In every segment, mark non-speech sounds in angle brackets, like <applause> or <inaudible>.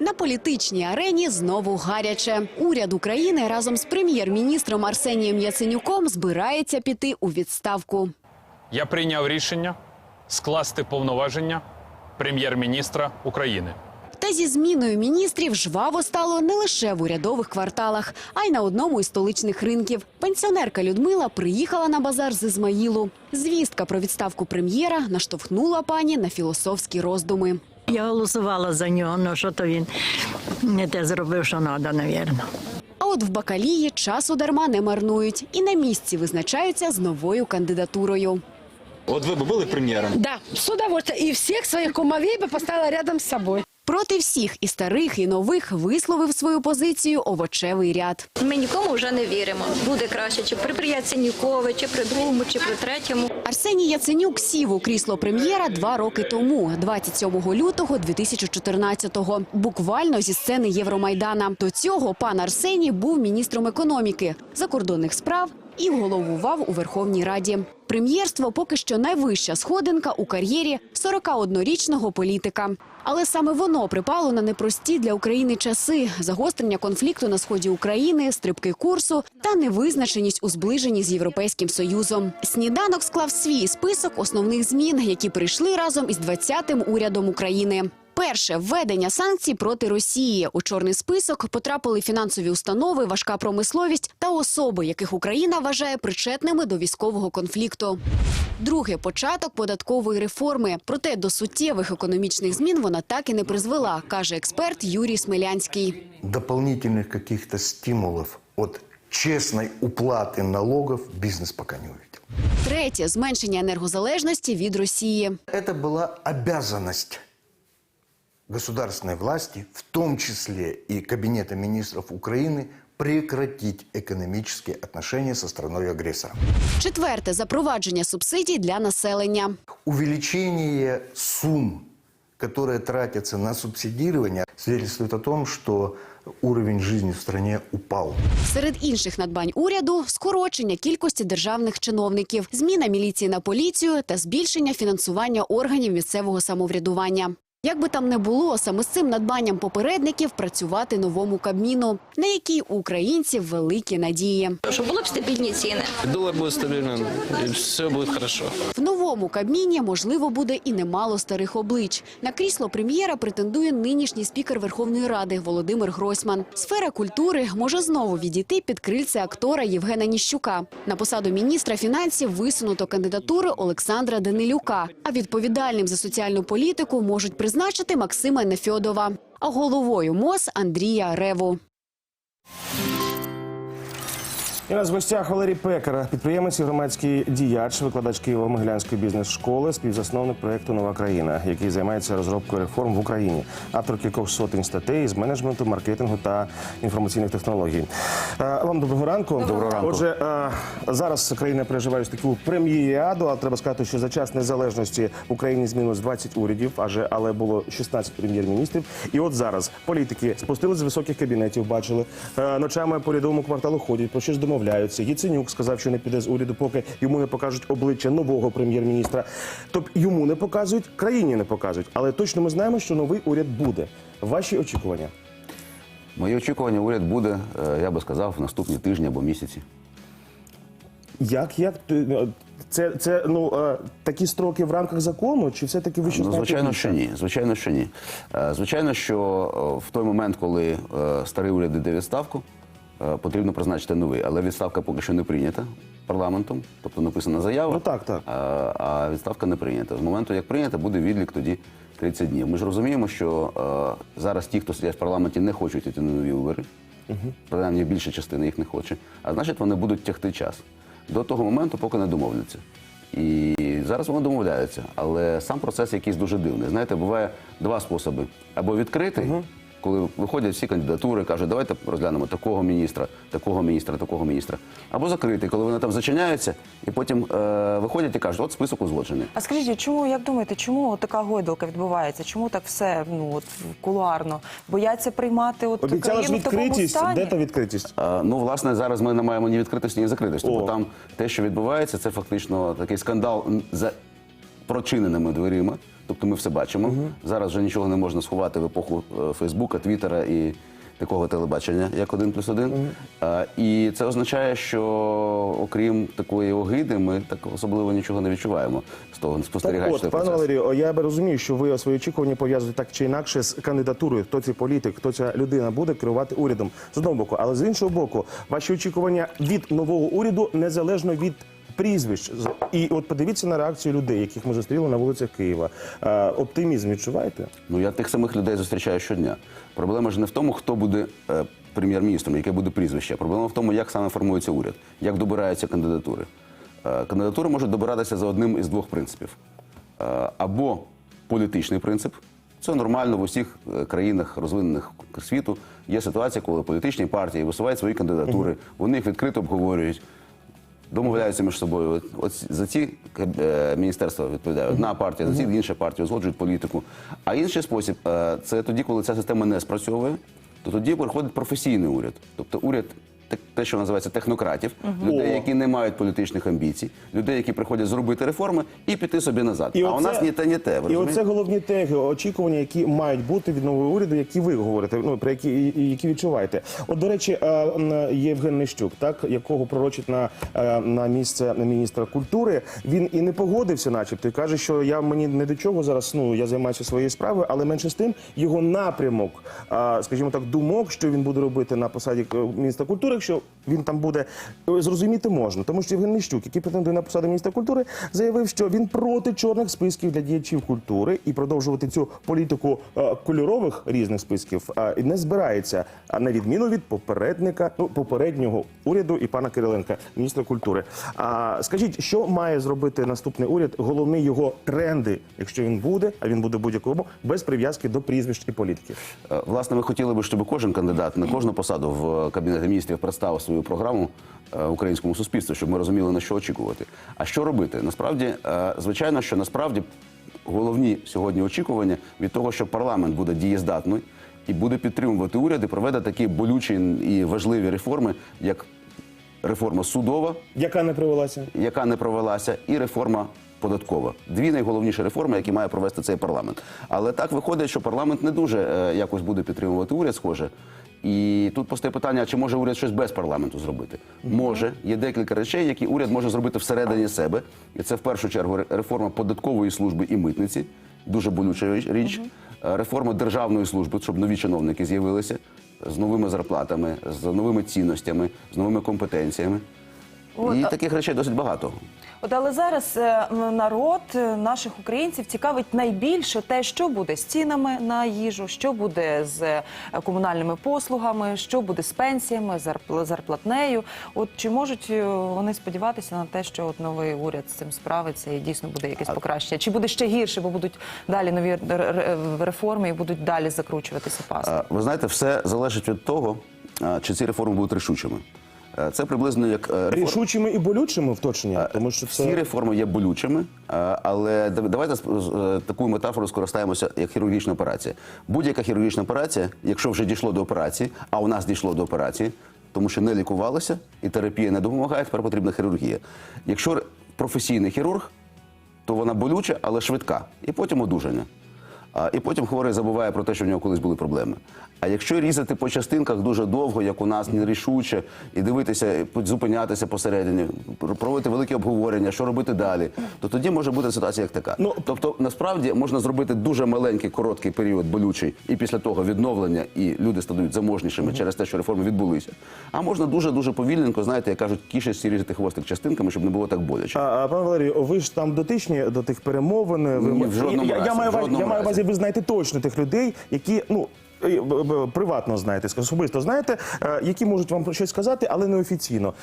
На політичній арені знову гаряче. Уряд України разом з прем'єр-міністром Арсенієм Яценюком збирається піти у відставку. Я прийняв рішення скласти повноваження прем'єр-міністра України. Та зі зміною міністрів жваво стало не лише в урядових кварталах, а й на одному із столичних ринків. Пенсіонерка Людмила приїхала на базар з Ізмаїлу. Звістка про відставку прем'єра наштовхнула пані на філософські роздуми. Я голосувала за нього, але що то він не те зробив, що треба, навірно. А от в Бакалії часу дарма не марнують і на місці визначаються з новою кандидатурою. Вот вы бы были премьером? Да, с удовольствием. И всех своих кумовей бы поставила рядом с собой. Проти всіх і старих, і нових висловив свою позицію овочевий ряд. Ми нікому вже не віримо. Буде краще, чи при Прияценюкові, чи при другому, чи при третьому. Арсеній Яценюк сів у крісло прем'єра два роки тому, 27 лютого 2014-го, буквально зі сцени Євромайдана. До цього пан Арсеній був міністром економіки, закордонних справ і головував у Верховній Раді. Прем'єрство поки що найвища сходинка у кар'єрі 41-річного політика. Але саме воно припало на непрості для України часи: загострення конфлікту на сході України, стрибки курсу та невизначеність у зближенні з європейським союзом. Сніданок склав свій список основних змін, які прийшли разом із 20-м урядом України. Перше введення санкцій проти Росії у чорний список потрапили фінансові установи, важка промисловість та особи, яких Україна вважає причетними до військового конфлікту. Друге початок податкової реформи. Проте до суттєвих економічних змін вона так і не призвела, каже експерт Юрій Смелянський. дополнительных каких-то стимулов от честной уплаты налогов бизнес пока не увидел. Третє зменшення енергозалежності від Росії. Это была обязанность государственной власти, в том числе и Кабинета министров Украины, прекратить экономические отношения со страной-агрессором. Четверте запровадження субсидій для населення. Увеличение сумм, которые тратятся на субсидирование, свидетельствует о том, что уровень жизни в стране упал. Серед інших надбань уряду скорочення кількості державних чиновників, зміна міліції на поліцію та збільшення фінансування органів місцевого самоврядування. Як би там не було, саме з цим надбанням попередників працювати новому кабміну, на який у українців великі надії. Щоб були б стабільні ціни. Доллар будет стабильным, и все будет хорошо. В новому кабміні можливо буде і немало старих облич. На крісло прем'єра претендує нинішній спікер Верховної Ради Володимир Гройсман. Сфера культури може знову відійти під крильце актора Євгена Ніщука. На посаду міністра фінансів висунуто кандидатури Олександра Данилюка. А відповідальним за соціальну політику можуть призначити Максима Нефьодова. А головою МОЗ Андрія Реву. І нас в гостях Валерій Пекар, підприємець і громадський діяч, викладач Києво-Могилянської бізнес-школи, співзасновник проєкту Нова країна, який займається розробкою реформ в Україні, автор кількох сотень статей з менеджменту, маркетингу та інформаційних технологій. Е, Вам доброго ранку. Доброго ранку. Отже, е, зараз країна переживає таку прем'єріаду, але треба сказати, що за час незалежності в Україні змінилось 20 урядів, аже але було 16 прем'єр-міністрів. І от зараз політики спустились з високих кабінетів, бачили е, ночами по рядовому кварталу ходять, про щось домовляються. Яценюк сказав, що не піде з уряду, поки йому не покажуть обличчя нового прем'єр-міністра. Тобто йому не показують, країні не показують. Але точно ми знаємо, що новий уряд буде. Ваші очікування. Мої очікування уряд буде, е, я би сказав, в наступні тижні або місяці. Як як це, це ну е, такі строки в рамках закону, чи все таки ви щось Ну, звичайно, що ні. Звичайно, що ні. Е, Звичайно, що е, в той момент, коли е, старий уряд йде відставку, е, потрібно призначити новий. Але відставка поки що не прийнята парламентом, тобто написана заява. Ну, так, так. А, а відставка не прийнята. З моменту, як прийнята, буде відлік тоді 30 днів. Ми ж розуміємо, що е, зараз ті, хто сидять в парламенті, не хочуть йти на нові вибори. Принаймні більша частина їх не хоче. А значить, вони будуть тягти час до того моменту, поки не домовляться. І зараз вони домовляються. Але сам процес якийсь дуже дивний. Знаєте, буває два способи: або відкритий, коли виходять всі кандидатури, кажуть, давайте розглянемо такого міністра, такого міністра, такого міністра. Або закритий, коли вони там зачиняються, і потім е, виходять і кажуть, от список узгоджений. А скажіть, чому як думаєте, чому така гойдалка відбувається? Чому так все ну от кулуарно? Бояться приймати от Обіцяла ж країну в такому відкритість. стані? Де та відкритість? Е, Ну, власне, зараз ми не маємо ні відкритості, ні закритості. О. Бо там те, що відбувається, це фактично такий скандал за прочиненими дверима. Тобто ми все бачимо. Зараз вже нічого не можна сховати в епоху е, Фейсбука, Твіттера і такого телебачення, як один плюс один. І це означає, що окрім такої огиди, ми так особливо нічого не відчуваємо з того от, цей пане. Валерію, я би розумію, що ви свої очікування пов'язуєте так чи інакше з кандидатурою. Хто цей політик, хто ця людина буде керувати урядом з одного боку, але з іншого боку, ваші очікування від нового уряду незалежно від. Прізвищ і от подивіться на реакцію людей, яких ми зустріли на вулицях Києва. Е, оптимізм відчуваєте? Ну я тих самих людей зустрічаю щодня. Проблема ж не в тому, хто буде е, прем'єр-міністром, яке буде прізвище. Проблема в тому, як саме формується уряд, як добираються кандидатури. Е, кандидатури можуть добиратися за одним із двох принципів: Е, або політичний принцип. Це нормально в усіх країнах розвинених світу. Є ситуація, коли політичні партії висувають свої кандидатури, вони їх відкрито обговорюють. Домовляються між собою. От, за ці е, міністерства відповідає одна партія, за ці інша партія узгоджують політику. А інший спосіб е, це тоді, коли ця система не спрацьовує, то тоді приходить професійний уряд. Тобто уряд. Те- що називається технократів, людей, які не мають політичних амбіцій, людей, які приходять зробити реформи і піти собі назад. а у нас ні те, ні те. ви І оце головні теги, очікування, які мають бути від нового уряду, які ви говорите, ну про які і- і які відчуваєте. От до речі, е, Євген Нищук, так якого пророчить на, е, на місце міністра культури, він і не погодився, начебто, і каже, що я мені не до чого зараз. Ну я займаюся своєю справою, але менше з тим його напрямок, е, скажімо так, думок, що він буде робити на посаді міністра культури, якщо він там буде е, зрозуміти можна, тому що Євген Нищук, який претендує на посаду міністра культури, заявив, що він проти чорних списків для діячів культури і продовжувати цю політику е, кольорових різних списків е, не збирається. А на відміну від попередника, ну попереднього уряду і пана Кириленка, міністра культури. А скажіть, що має зробити наступний уряд? Головні його тренди, якщо він буде, а він буде будь-якому без прив'язки до прізвищ і політиків. Е, Власне, ми хотіли би, щоб кожен кандидат на кожну посаду в кабінеті міністрів представив свою програму е, українському суспільству, щоб ми розуміли на що очікувати. А що робити? Насправді, е, звичайно, що насправді головні сьогодні очікування від того, що парламент буде дієздатний і буде підтримувати уряд і проведе такі болючі і важливі реформи, як реформа судова, Яка не привелася? яка не провелася, і реформа податкова. Дві найголовніші реформи, які має провести цей парламент. Але так виходить, що парламент не дуже е, якось буде підтримувати уряд, схоже. І тут постає питання: чи може уряд щось без парламенту зробити? Може, є декілька речей, які уряд може зробити всередині себе, і це в першу чергу реформа податкової служби і митниці, дуже болюча річ-. Е, Реформа державної служби, щоб нові чиновники з'явилися з новими зарплатами, з новими цінностями, з новими компетенціями. От, І таких речей досить багато. От але зараз е, народ е, наших українців цікавить найбільше те, що буде з цінами на їжу, що буде з е, комунальними послугами, що буде з пенсіями, зарпл- зарплатнею. От чи можуть е, вони сподіватися на те, що от новий уряд з цим справиться і дійсно буде якесь покращення? Чи буде ще гірше, бо будуть далі нові р- р- реформи і будуть далі закручуватися паски? Ви знаєте, все залежить від того, чи ці реформи будуть рішучими. Е, Це приблизно як е, реформ- Рішучими і болючими вточення, тому що це Всі реформи є болючими, е, але давайте е, таку метафору скористаємося як хірургічна операція. Будь-яка хірургічна операція, якщо вже дійшло до операції, а у нас дійшло до операції, тому що не лікувалося і терапія не допомагає, тепер потрібна хірургія. Якщо професійний хірург, то вона болюча, але швидка, і потім одужання. І потім хворий забуває про те, що в нього колись були проблеми. А якщо різати по частинках дуже довго, як у нас нерішуче, і дивитися, зупинятися посередині, пр- проводити великі обговорення, що робити далі, то тоді може бути ситуація як така. Ну, тобто, насправді можна зробити дуже маленький короткий період болючий, і після того відновлення, і люди стають заможнішими через те, що реформи відбулися. А можна дуже дуже повільненько, знаєте, як кажуть, кішечці різати хвостик частинками, щоб не було так боляче. А, а, пане Валерію, ви ж там дотичні до тих перемовин. Ви Ні, в жодному я, я, разі, маю в жодному я маю разі. ви знаєте точно тих людей, які ну. Е, Приватно знаєте, особисто знаєте, е, які можуть вам про щось сказати, але неофіційно.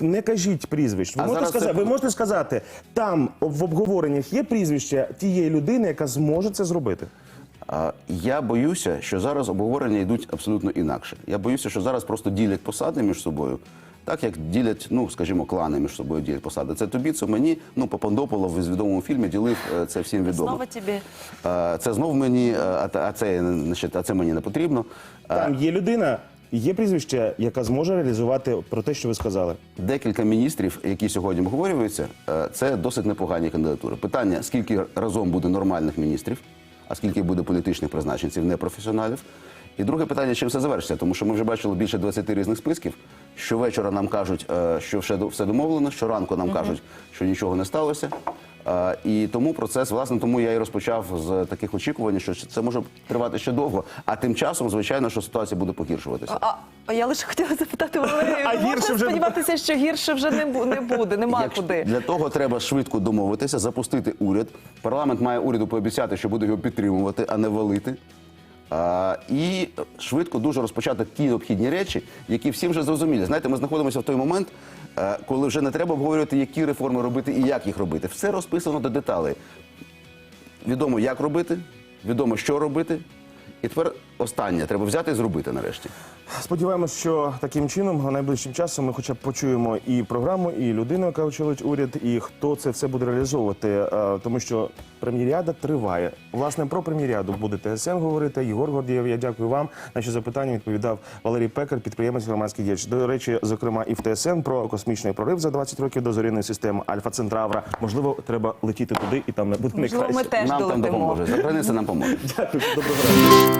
Не кажіть прізвищ. Ви, А можете сказати, це- ви можете сказати, там в обговореннях є прізвище тієї людини, яка зможе це зробити. Я боюся, що зараз обговорення йдуть абсолютно інакше. Я боюся, що зараз просто ділять посади між собою, так як ділять, ну скажімо, клани між собою ділять посади. Це тобі, це мені. Ну, Попандополов в відомому фільмі ділив е, це всім відомо. Знову тобі. Е, Це знов мені, е, а це, значить, а це мені не потрібно. Там є людина, Є прізвище, яке зможе реалізувати про те, що ви сказали. Декілька міністрів, які сьогодні обговорюються, це досить непогані кандидатури. Питання: скільки разом буде нормальних міністрів, а скільки буде політичних призначенців, непрофесіоналів. І друге питання, чим все завершиться, тому що ми вже бачили більше 20 різних списків. Щовечора нам кажуть, е, що все до- все домовлено, щоранку нам кажуть, що нічого не сталося. Е, І тому процес, власне, тому я і розпочав з таких очікувань, що це може тривати ще довго. А тим часом, звичайно, що ситуація буде погіршуватися. А, а я лише хотіла запитати <laughs> А можна вже- сподіватися, що гірше вже не, не буде, нема Якщо- куди. Для того треба швидко домовитися, запустити уряд. Парламент має уряду пообіцяти, що буде його підтримувати, а не валити. І швидко дуже розпочати ті необхідні речі, які всім вже зрозумілі. Знаєте, ми знаходимося в той момент, е, коли вже не треба обговорювати, які реформи робити і як їх робити. Все розписано до деталей. Відомо, як робити, відомо, що робити. І тепер останнє треба взяти і зробити нарешті. Сподіваємось, що таким чином найближчим часом ми хоча б почуємо і програму, і людину, яка очолить уряд, і хто це все буде реалізовувати. Е, Тому що прем'єріада триває. Власне, про прем'єріаду буде ТСН говорити. Єгор Гордієв, я дякую вам. На що запитання відповідав Валерій Пекар, підприємець громадський діяч. До речі, зокрема, і в ТСН про космічний прорив за 20 років до зоряної системи Альфа Центравра. Можливо, треба летіти туди, і там не буде Можливо, ми найкраще. теж нам там допоможе. За нам поможе. Дякую, доброго.